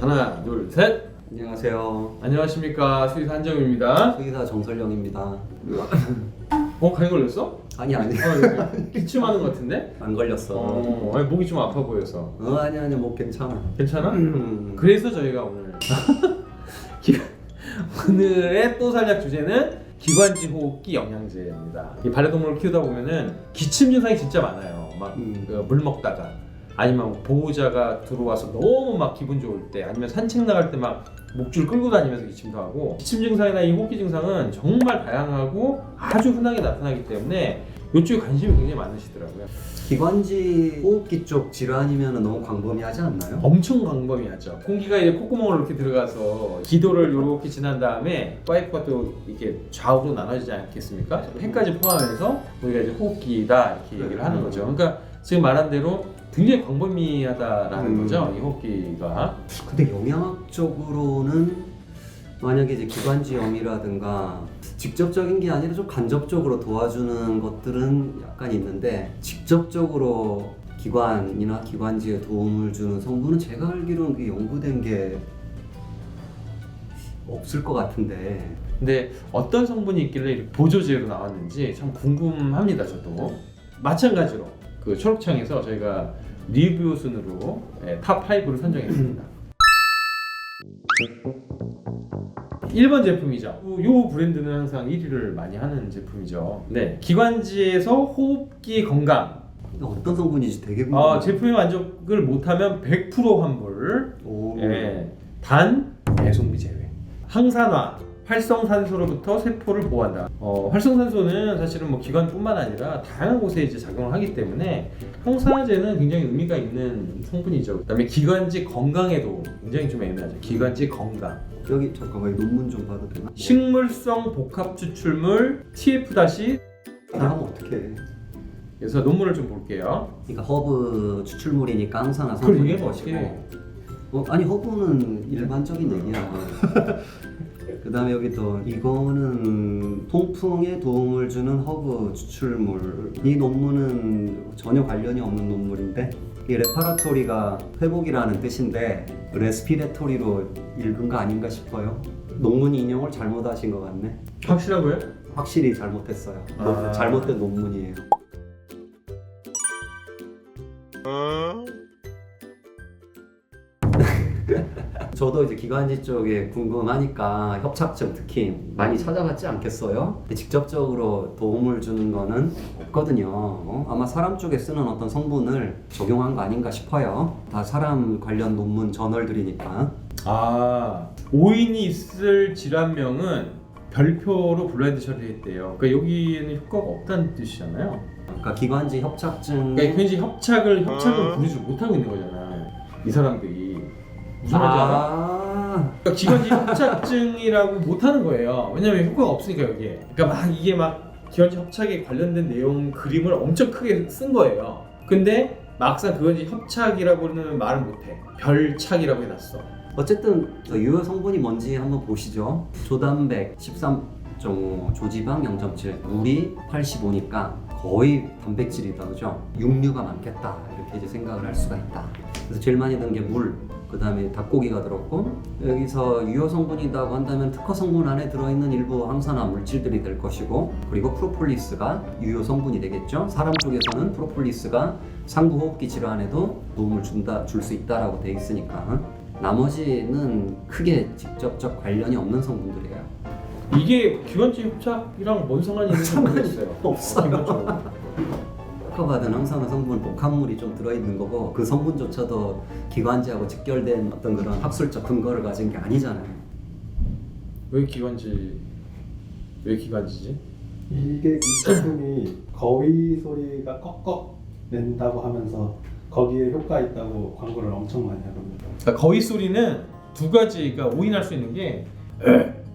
하나, 둘, 셋. 안녕하세요. 안녕하십니까 수의사 한정입니다. 수의사 정설영입니다. 어, 감기 걸렸어? 아니 아니 어, 기침하는 것 같은데? 안 걸렸어. 어, 아니, 목이 좀 아파 보여서. 어 아니 아니 뭐 괜찮아. 괜찮아? 음. 그래서 저희가 오늘 기- 오늘의 또 살짝 주제는 기관지 호흡기 영양제입니다. 이 반려동물을 키우다 보면은 기침 증상이 진짜 많아요. 막물 음. 먹다가 아니면 뭐 보호자가 들어와서 너무 막 기분 좋을 때 아니면 산책 나갈 때 막 목줄 끌고 다니면서 기침도 하고 기침 증상이나 이 호흡기 증상은 정말 다양하고 아주 흔하게 나타나기 때문에 이쪽에 관심이 굉장히 많으시더라고요. 기관지 호흡기 쪽 질환이면 너무 광범위하지 않나요? 엄청 광범위하죠. 공기가 이제 콧구멍으로 이렇게 들어가서 기도를 이렇게 지난 다음에 파이프가 또 이렇게 좌우로 나눠지지 않겠습니까? 폐까지 포함해서 우리가 이제 호흡기다 이렇게 얘기를 하는 거죠. 그러니까 지금 말한 대로 굉장히 광범위하다라는 음. 거죠. 이 호흡기가. 근데 영양학적으로는 만약에 이제 기관지염이라든가 직접적인 게 아니라 좀 간접적으로 도와주는 것들은 약간 있는데 직접적으로 기관이나 기관지에 도움을 주는 성분은 제가 알기로는 그 연구된 게 없을 것 같은데 근데 어떤 성분이 있길래 이렇게 보조제로 나왔는지 참 궁금합니다. 저도 마찬가지로 그 초록창에서 저희가 리뷰 순으로 예, 탑 5를 선정했습니다. 1번 제품이죠. 이 브랜드는 항상 1위를 많이 하는 제품이죠. 네, 기관지에서 호흡기 건강. 어떤 성분인지 되게 궁금해요. 어, 제품의 만족을 못하면 100% 환불. 오. 예, 단 배송비 제외. 항산화, 활성산소로부터 세포를 보호한다. 어, 활성산소는 사실은 뭐 기관뿐만 아니라 다양한 곳에 이제 작용을 하기 때문에 항산화제는 굉장히 의미가 있는 성분이죠. 그다음에 기관지 건강에도 굉장히 좀 애매하죠. 기관지 건강. 여기 잠깐만 이 논문 좀 봐도 되나? 식물성 복합 추출물 TF 다시 나 하면 어떡해 그래서 논문을 좀 볼게요. 그러니까 허브 추출물이니까 항산화 그걸 얘기하면 것이고 어떡해. 어, 아니 허브는 일반적인 얘기야 그 다음에 여기 또 이거는 통풍에 도움을 주는 허브 추출물 이 논문은 전혀 관련이 없는 논문인데 이 레파라토리가 회복이라는 뜻인데 레스피레토리로 읽은 거 아닌가 싶어요. 논문 인용을 잘못하신 것 같네. 확실하고요? 확실히 잘못했어요. 아. 잘못된 논문이에요 저도 이제 기관지 쪽에 궁금하니까 협착증 특히 많이 찾아봤지 않겠어요? 근데 직접적으로 도움을 주는 거는 없거든요. 어? 아마 사람 쪽에 쓰는 어떤 성분을 적용한 거 아닌가 싶어요. 다 사람 관련 논문 저널들이니까. 아 오인이 있을 질환명은 별표로 블라인드 처리했대요. 그러니까 여기에는 효과가 없다는 뜻이잖아요. 그러니까 기관지 협착증. 그러니까 현재 협착을 협착을 부리지 못하고 있는 거잖아. 이 사람들이 무슨 말인지 알아? 아, 그러니까 기관지 협착증이라고 못하는 거예요. 왜냐면 효과가 없으니까 여기에. 그러니까 막 이게 막 기관지 협착에 관련된 내용 그림을 엄청 크게 쓴 거예요. 근데 막상 그건지 협착이라고는 말을 못해. 별착이라고 해놨어. 어쨌든 저 유효 성분이 뭔지 한번 보시죠. 조단백 13.5, 조지방 0.7, 물이 85니까 거의 단백질이다, 그죠? 육류가 많겠다 이렇게 이제 생각을 할 수가 있다. 그래서 제일 많이 든 게 물, 그 다음에 닭고기가 들었고 여기서 유효 성분이라고 한다면 특허 성분 안에 들어있는 일부 항산화 물질들이 될 것이고 그리고 프로폴리스가 유효 성분이 되겠죠. 사람 쪽에서는 프로폴리스가 상부 호흡기 질환에도 도움을 준다, 줄 수 있다라고 돼 있으니까 나머지는 크게 직접적 관련이 없는 성분들이에요. 이게 기관지 협착이랑 뭔 상관이 있는지 모르겠어요. 없어요. 기본적으로. 특허받은 항산화 성분 복합물이 좀 들어있는 거고 그 성분조차도 기관지하고 직결된 어떤 그런 학술적 근거를 가진 게 아니잖아요. 왜 기관지? 왜 기관지지? 이게 이 제품이 거위 소리가 꺽꺽 낸다고 하면서 거기에 효과 있다고 광고를 엄청 많이 하거든요. 그러니까 거위 소리는 두 가지, 그러니까 오인할 수 있는 게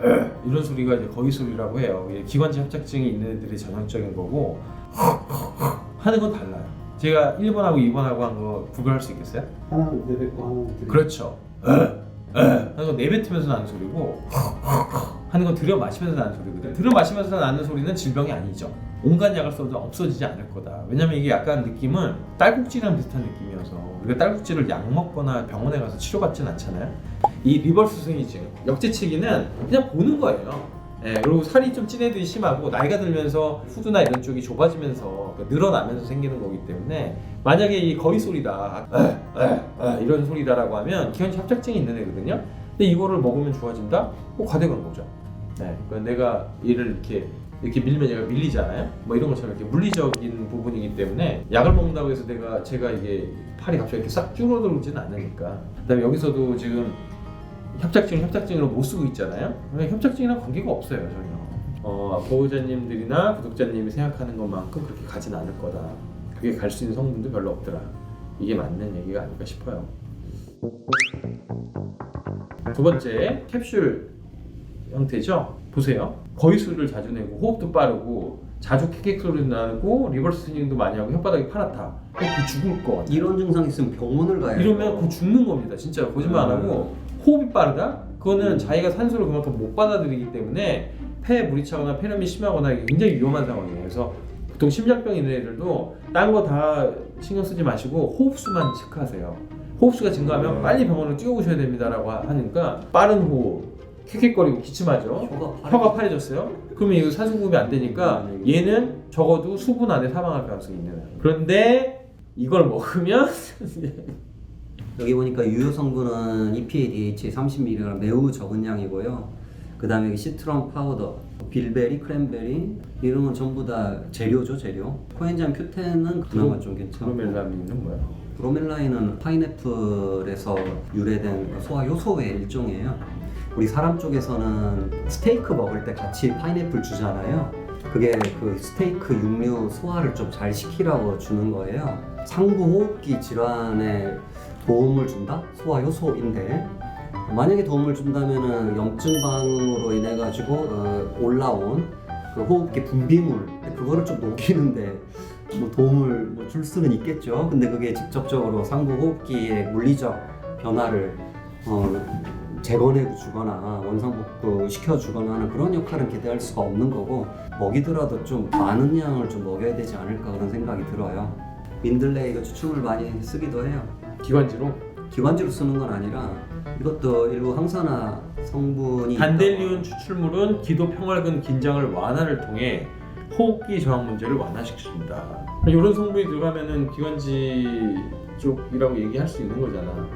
이런 소리가 이제 거위 소리라고 해요. 이게 기관지 협착증이 있는 애들이 전형적인 거고 하는 건 달라요. 제가 1번하고 2번하고 한 거 구별할 수 있겠어요? 하나는 내뱉고 하나는 들이. 그렇죠. 에, 에 하는 건 내뱉으면서 나는 소리고 하는 건 들여 마시면서 나는 소리거든. 들여 마시면서 나는 소리는 질병이 아니죠. 온갖 약을 써도 없어지지 않을 거다. 왜냐면 이게 약간 느낌은 딸꾹질이랑 비슷한 느낌이어서 우리가 딸꾹질을 약 먹거나 병원에 가서 치료받진 않잖아요. 이 리버스 스윙이증, 역지치기는 그냥 보는 거예요. 예, 그리고 살이 좀 찐 애들이 심하고 나이가 들면서 후두나 이런 쪽이 좁아지면서 그 늘어나면서 생기는 거기 때문에 만약에 이 거위 소리다, 에, 에, 에, 이런 소리다라고 하면 기관지 협착증이 있는 애거든요. 근데 이거를 먹으면 좋아진다? 뭐 과대 광고죠. 네, 그러니까 내가 얘를 이렇게 이렇게 밀면 얘가 밀리잖아요. 뭐 이런 것처럼 이렇게 물리적인 부분이기 때문에 약을 먹는다고 해서 내가 제가 이게 팔이 갑자기 이렇게 싹 줄어들지는 않으니까. 그다음에 여기서도 지금 협착증 협착증으로 못 쓰고 있잖아요. 협착증이랑 관계가 없어요 전혀. 어, 보호자님들이나 구독자님이 생각하는 것만큼 그렇게 가진 않을 거다. 그게 갈 수 있는 성분도 별로 없더라. 이게 맞는 얘기가 아닐까 싶어요. 두 번째 캡슐 형태죠. 보세요. 거의 술을 자주 내고 호흡도 빠르고 자주 킥킥 소리 나고 리버스 스윙도 많이 하고 혓바닥이 파랗다. 그 죽을 것 같아. 이런 증상 있으면 병원을 가야 이러면 그 죽는 겁니다. 진짜 거짓말 안 하고 호흡이 빠르다? 그거는 자기가 산소를 그만큼 못 받아들이기 때문에 폐에 물이 차거나 폐렴이 심하거나 이게 굉장히 위험한 상황이에요. 그래서 보통 심장병 있는 애들도 딴 거 다 신경 쓰지 마시고 호흡수만 체크하세요. 호흡수가 증가하면 빨리 병원을 뛰어오셔야 됩니다라고 하니까 빠른 호흡, 킥킥거리고 기침하죠. 혀가 혀가 파래졌어요? 그러면 이거 산소 공급이 안 되니까 얘는 적어도 수분 안에 사망할 가능성이 있는 거예요. 그런데 이걸 먹으면 여기 보니까 유효 성분은 EPA, DHA 30mg 매우 적은 양이고요. 그 다음에 시트론 파우더, 빌베리, 크랜베리 이런 건 전부 다 재료죠 재료. 코엔자임 큐텐은 그나마 좀 괜찮고 브로멜라민은 뭐야? 브로멜라인은 파인애플에서 유래된 그 소화 효소의 일종이에요. 우리 사람 쪽에서는 스테이크 먹을 때 같이 파인애플 주잖아요. 그게 그 스테이크 육류 소화를 좀 잘 시키라고 주는 거예요. 상부 호흡기 질환에 도움을 준다? 소화 효소인데 만약에 도움을 준다면은 염증 반응으로 인해 가지고 어, 올라온 그 호흡기 분비물 그거를 좀 녹이는데 뭐 도움을 뭐 줄 수는 있겠죠. 근데 그게 직접적으로 상부 호흡기의 물리적 변화를 어, 재건해 주거나 원상복구 시켜 주거나 하는 그런 역할은 기대할 수가 없는 거고 먹이더라도 좀 많은 양을 좀 먹여야 되지 않을까 그런 생각이 들어요. 민들레이가 추출물 많이 쓰기도 해요. 기관지로 기관지로 쓰는 건 아니라 이것도 일부 항산화 성분이 단델리온 추출물은 기도 평활근 긴장을 완화를 통해 호흡기 저항 문제를 완화시켜줍니다. 이런 성분이 들어가면은 기관지 쪽이라고 얘기할 수 있는 거잖아.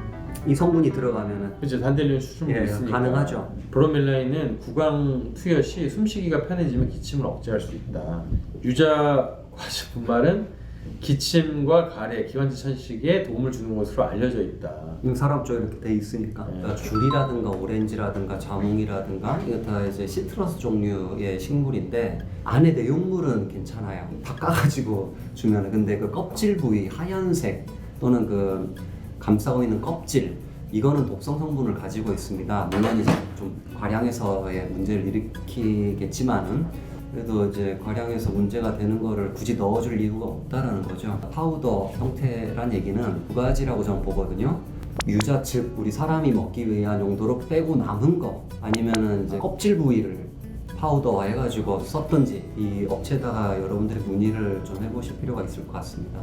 이 성분이 들어가면은 그죠? 단델리온 추출물이 예, 있으니까 가능하죠. 브로멜라인은 구강 투여 시 숨쉬기가 편해지면 기침을 억제할 수 있다. 유자 과즙 분말은 기침과 가래, 기관지 천식에 도움을 주는 것으로 알려져 있다. 이 사람 쪽에 이렇게 돼 있으니까 네. 그러니까 귤이라든가 오렌지라든가 자몽이라든가 이거 다 이제 시트러스 종류의 식물인데 안에 내용물은 괜찮아요 다 까가지고 주면은 근데 그 껍질 부위 하얀색 또는 그 감싸고 있는 껍질 이거는 독성 성분을 가지고 있습니다 물론 이제 좀 과량해서의 문제를 일으키겠지만은 그래도 이제 과량해서 문제가 되는 거를 굳이 넣어줄 이유가 없다라는 거죠. 파우더 형태란 얘기는 두 가지라고 저는 보거든요. 유자 즉 우리 사람이 먹기 위한 용도로 빼고 남은 거 아니면은 이제 껍질 부위를 파우더화 해가지고 썼든지 이 업체에다가 여러분들이 문의를 좀 해보실 필요가 있을 것 같습니다.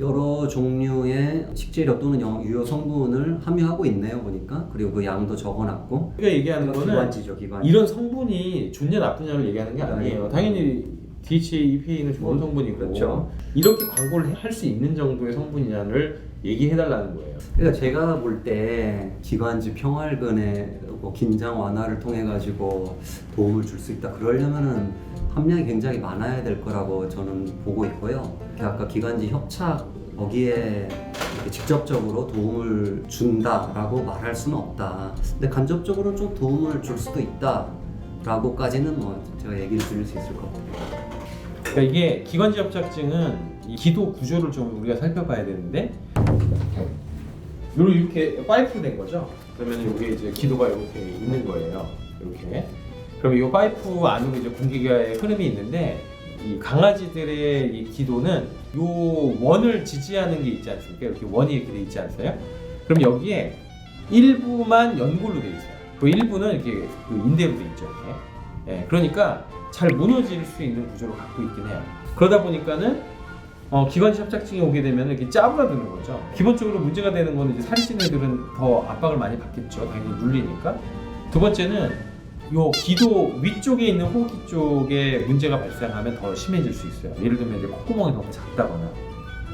여러 종류의 식재료 또는 영- 유효 성분을 함유하고 있네요 보니까 그리고 그 양도 적어놨고 우리가 얘기하는 거는 기관지죠 기관지. 이런 성분이 좋냐 나쁘냐를 얘기하는 게 아니에요. 당연히 DHA, EPA는 좋은 성분이고 그렇죠. 이렇게 광고를 할 수 있는 정도의 성분이냐를 얘기해달라는 거예요. 그러니까 제가 볼 때 기관지 평활근의 뭐 긴장 완화를 통해 가지고 도움을 줄 수 있다. 그러려면은 함량이 굉장히 많아야 될 거라고 저는 보고 있고요. 아까 기관지 협착 거기에 직접적으로 도움을 준다라고 말할 수는 없다. 근데 간접적으로 좀 도움을 줄 수도 있다라고까지는 뭐 제가 얘기를 드릴 수 있을 것 같아요. 그러니까 이게 기관지 협착증은 이 기도 구조를 좀 우리가 살펴봐야 되는데 이렇게 파이프 된 거죠. 그러면 여기 이제 기도가 이렇게 있는 거예요. 이렇게. 그러면 이 파이프 안으로 이제 공기가의 흐름이 있는데 이 강아지들의 이 기도는 요 원을 지지하는 게 있지 않습니까? 이렇게 원이 이렇게 돼 있지 않으세요? 그럼 여기에 일부만 연골로 돼 있어요. 그 일부는 이렇게 그 인대로 돼 있죠. 이렇게. 예, 그러니까 잘 무너질 수 있는 구조를 갖고 있긴 해요. 그러다 보니까는 어, 기관지 협착증이 오게 되면 이렇게 짜부라드는 거죠. 기본적으로 문제가 되는 거는 이제 찌는 애들은 더 압박을 많이 받겠죠. 당연히 눌리니까. 두 번째는 요 기도 위쪽에 있는 호흡기 쪽에 문제가 발생하면 더 심해질 수 있어요. 예를 들면 이제 콧구멍이 너무 작다거나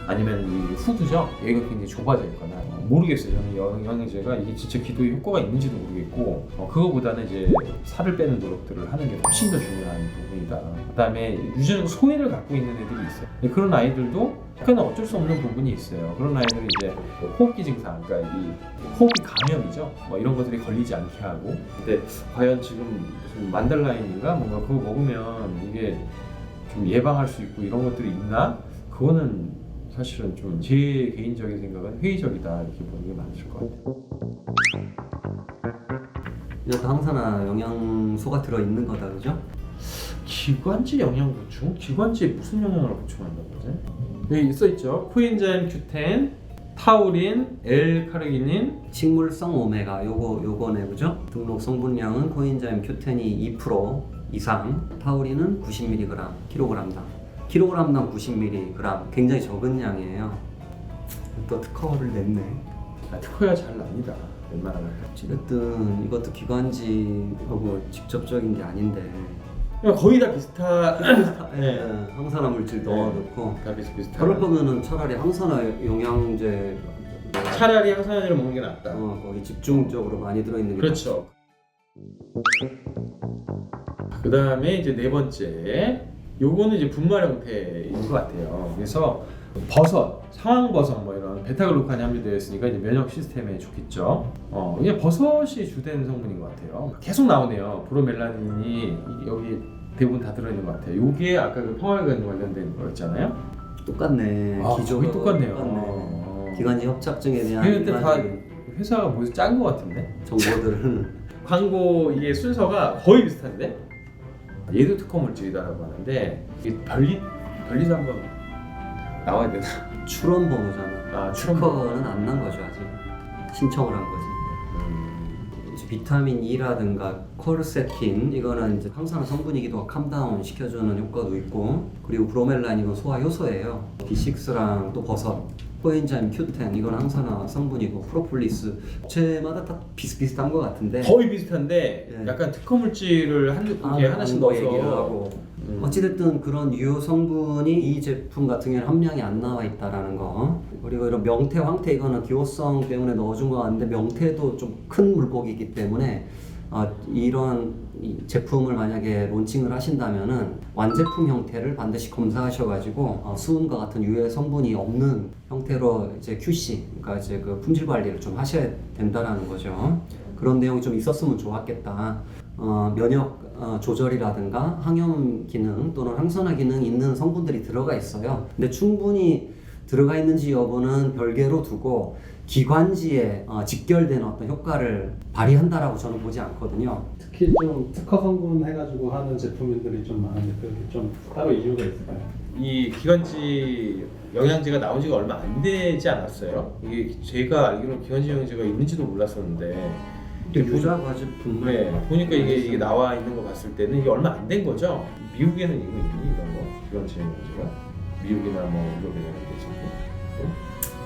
아니면 이 후두죠. 여기가 굉장히 좁아져 있거나 어, 모르겠어요. 저는 영양제가 이게 진짜 기도에 효과가 있는지도 모르겠고 어, 그거보다는 이제 살을 빼는 노력들을 하는 게 훨씬 더 중요한 부분이다. 그다음에 유전적 소인을 갖고 있는 애들이 있어요. 그런 아이들도 약간 어쩔 수 없는 부분이 있어요. 그런 아이들은 이제 호흡기 증상, 그러니까 이 호흡기 감염이죠. 뭐 이런 것들이 걸리지 않게 하고. 근데 과연 지금 무슨 만달라인인가 뭔가 그거 먹으면 이게 좀 예방할 수 있고 이런 것들이 있나? 그거는 사실은 좀 제 개인적인 생각은 회의적이다 이렇게 보는 게 맞을 것 같아요. 이것도 항산화 영양소가 들어 있는 거다 그죠? 기관지 영양 보충? 기관지에 무슨 영양을 보충한다고 하지? 여기 써 있죠. 코엔자임 Q10, 타우린, L-카르기닌, 식물성 오메가 요거 요거네 그죠? 등록 성분량은 코엔자임 Q10이 2% 이상, 타우린은 90mg kg당. Kg당 90mg 굉장히 적은 양이에요. 또 특허를 냈네. 아, 특허야 잘 납니다. 웬만하면. 어쨌든 이것도 기관지하고 직접적인 게 아닌데 거의 다 비슷한. 네. 항산화 물질 네. 넣어놓고 다 비슷 비슷한. 그럴 거면은 차라리 항산화 영양제 차라리 항산화제를 먹는 게 낫다. 어, 거기 집중적으로 많이 들어있는 게 그렇죠. 그 다음에 이제 네 번째, 요거는 이제 분말 형태인 것 같아요. 그래서 버섯, 상황버섯 뭐 이런 베타글루칸이 함유되어 있으니까 이제 면역 시스템에 좋겠죠. 어, 이게 버섯이 주된 성분인 것 같아요. 계속 나오네요. 브로멜라닌이 여기 대부분 다 들어있는 것 같아요. 요게 아까 그 평화관 관련된 거였잖아요. 똑같네. 아, 기조가 거의 똑같네요. 똑같네. 어. 기관지 협착증에 대한 근데 다 일반적인 회사가 뭐에서 짠 것 같은데? 정보들을 광고 이게 순서가 거의 비슷한데 얘도 특허 물질이다라고 하는데 이게 별리 별리도 한번 나와야 되나? 출원 번호잖아. 아 출원 특허는 안 난 거죠 아직. 신청을 한 거지. 이제 비타민 E라든가 콜세틴 이거는 이제 항산화 성분이기도 하고 캄다운 시켜주는 효과도 있고 그리고 브로멜라닌 이건 소화 효소예요. B6랑 또 버섯, 코엔자임 Q10 이건 항산화 성분이고 프로폴리스 제마다 다 비슷비슷한 것 같은데 거의 비슷한데 예. 약간 특허 물질을 한 아, 개 하나씩 거 넣어서 얘기를 하고 음. 어찌됐든 그런 유효 성분이 이 제품 같은 경우는 함량이 안 나와 있다라는 거 그리고 이런 명태, 황태 이거는 기호성 때문에 넣어준 거 같은데 명태도 좀 큰 물고기이기 때문에 어, 이런 이 제품을 만약에 론칭을 하신다면은 완제품 형태를 반드시 검사하셔가지고 어, 수은과 같은 유해 성분이 없는 형태로 이제 QC, 그러니까 이제 그 품질 관리를 좀 하셔야 된다라는 거죠. 그런 내용이 좀 있었으면 좋았겠다. 어, 면역 어, 조절이라든가 항염 기능 또는 항산화 기능 있는 성분들이 들어가 있어요. 근데 충분히 들어가 있는지 여부는 별개로 두고 기관지에 어, 직결된 어떤 효과를 발휘한다라고 저는 보지 않거든요. 특히 좀 특허 성분 해가지고 하는 제품들이 좀 많은데 그게 좀 따로 이유가 있을까요? 이 기관지 영양제가 나온 지가 얼마 안 되지 않았어요? 이게 제가 알기로는 기관지 영양제가 있는지도 몰랐었는데 이게 유자 과즙 네, 보니까 이게, 이게 나와 있는 거 봤을 때는 이게 얼마 안 된 거죠? 미국에는 이거 있니 이런 거 기관지 영양제가 미국이나 뭐 유럽이나 이런 데 있는데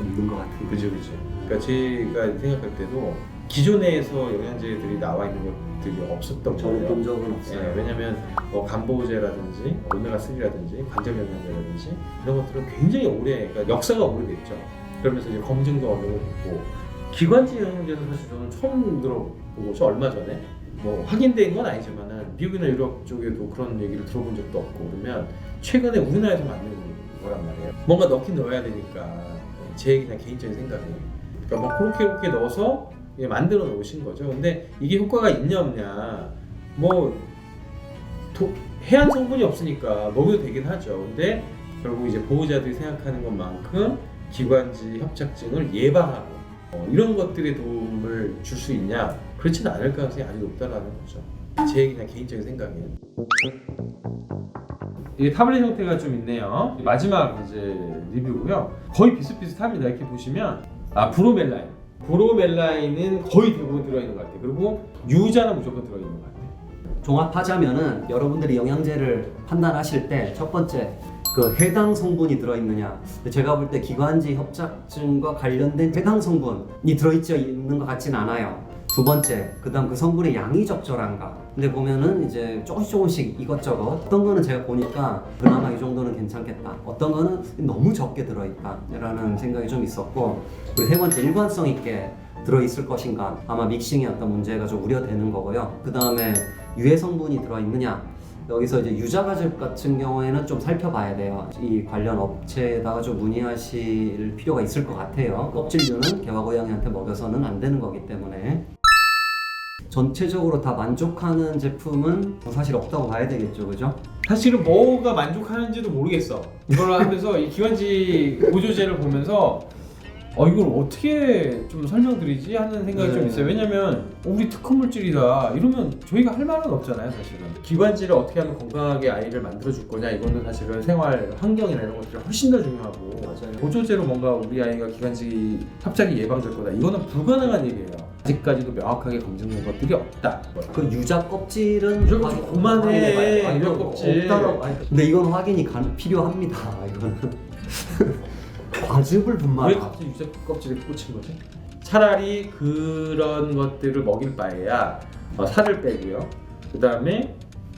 있는 것 같은데. 그죠 그죠. 그러니까 제가 생각할 때도 기존에서 영양제들이 나와 있는 것들이 없었던 저는 거예요. 본 적은 예, 없어요. 왜냐면 뭐 간보제라든지 오메가 3라든지 관절 영양제라든지 이런 것들은 굉장히 오래, 그러니까 역사가 오래됐죠. 그러면서 이제 검증도 어느 정도 됐고 기관지 영양제는 사실 저는 처음 들어보고 저 얼마 전에 뭐 확인된 건 아니지만은 미국이나 유럽 쪽에도 그런 얘기를 들어본 적도 없고 그러면 최근에 우리나라에서 만든 거란 말이에요. 뭔가 넣긴 넣어야 되니까 제 그냥 개인적인 생각이. 그러니까 뭐 그렇게 그렇게 넣어서 만들어 놓으신 거죠. 근데 이게 효과가 있냐 없냐 뭐 도- 해양 성분이 없으니까 먹여도 되긴 하죠. 근데 결국 이제 보호자들이 생각하는 것만큼 기관지 협착증을 예방하고 어, 이런 것들에 도움을 줄 수 있냐? 그렇지는 않을 가능성이 아주 높다라는 거죠. 제 그냥 개인적인 생각이에요. 이게 타블렛 형태가 좀 있네요. 마지막 이제 리뷰고요. 거의 비슷비슷합니다. 이렇게 보시면 아 브로멜라인 브로멜라인은 거의 대부분 들어있는 것 같아요. 그리고 유자는 무조건 들어있는 것 같아요. 종합하자면은 여러분들이 영양제를 판단하실 때 첫 번째 그 해당 성분이 들어있느냐 제가 볼 때 기관지 협착증과 관련된 해당 성분이 들어있지 있는 것 같지는 않아요 두 번째 그 다음 그 성분의 양이 적절한가. 근데 보면은 이제 조금씩 조금씩 이것저것. 어떤 거는 제가 보니까 그나마 이 정도는 괜찮겠다. 어떤 거는 너무 적게 들어있다 라는 생각이 좀 있었고 그리고 세 번째 일관성 있게 들어있을 것인가. 아마 믹싱의 어떤 문제가 좀 우려되는 거고요. 그 다음에 유해 성분이 들어있느냐. 여기서 이제 유자가즙 같은 경우에는 좀 살펴봐야 돼요. 이 관련 업체에다가 좀 문의하실 필요가 있을 것 같아요. 껍질류는 개화고양이한테 먹여서는 안 되는 거기 때문에 전체적으로 다 만족하는 제품은 사실 없다고 봐야 되겠죠, 그죠? 사실은 뭐가 만족하는지도 모르겠어. 이걸 하면서 이 기관지 보조제를 보면서 어 이걸 어떻게 좀 설명드리지 하는 생각이 좀 네. 있어요. 왜냐면 어, 우리 특허 물질이다 이러면 저희가 할 말은 없잖아요, 사실은. 기관지를 어떻게 하면 건강하게 아이를 만들어 줄 거냐 이거는 사실은 생활 환경이나 이런 것들이 훨씬 더 중요하고 맞아요. 보조제로 뭔가 우리 아이가 기관지 합작이 예방될 거다 이거는 불가능한 얘기예요. 아직까지도 명확하게 검증된 것들이 없다. 그 유자 껍질은 무조건 확인- 그만해. 아니, 유자 껍질. 없다라고. 아니, 근데 이건 확인이 가, 필요합니다. 이거는 과즙을 왜 분말. 갑자기 유자 껍질에 꽂힌 거지? 차라리 그런 것들을 먹일 바에야 어, 살을 빼고요. 그 다음에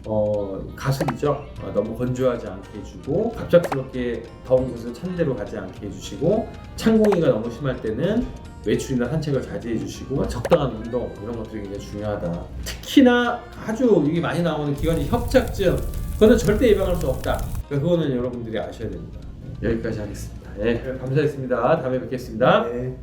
어, 가습이죠. 어, 너무 건조하지 않게 해주고 갑작스럽게 더운 곳을 찬 데로 가지 않게 해주시고 찬공기가 너무 심할 때는 외출이나 산책을 자제해 주시고 적당한 운동 이런 것들이 굉장히 중요하다. 특히나 아주 이게 많이 나오는 기관지 협착증 그거는 절대 예방할 수 없다. 그러니까 그거는 여러분들이 아셔야 됩니다. 여기까지 하겠습니다. 예, 감사했습니다. 다음에 뵙겠습니다. 네.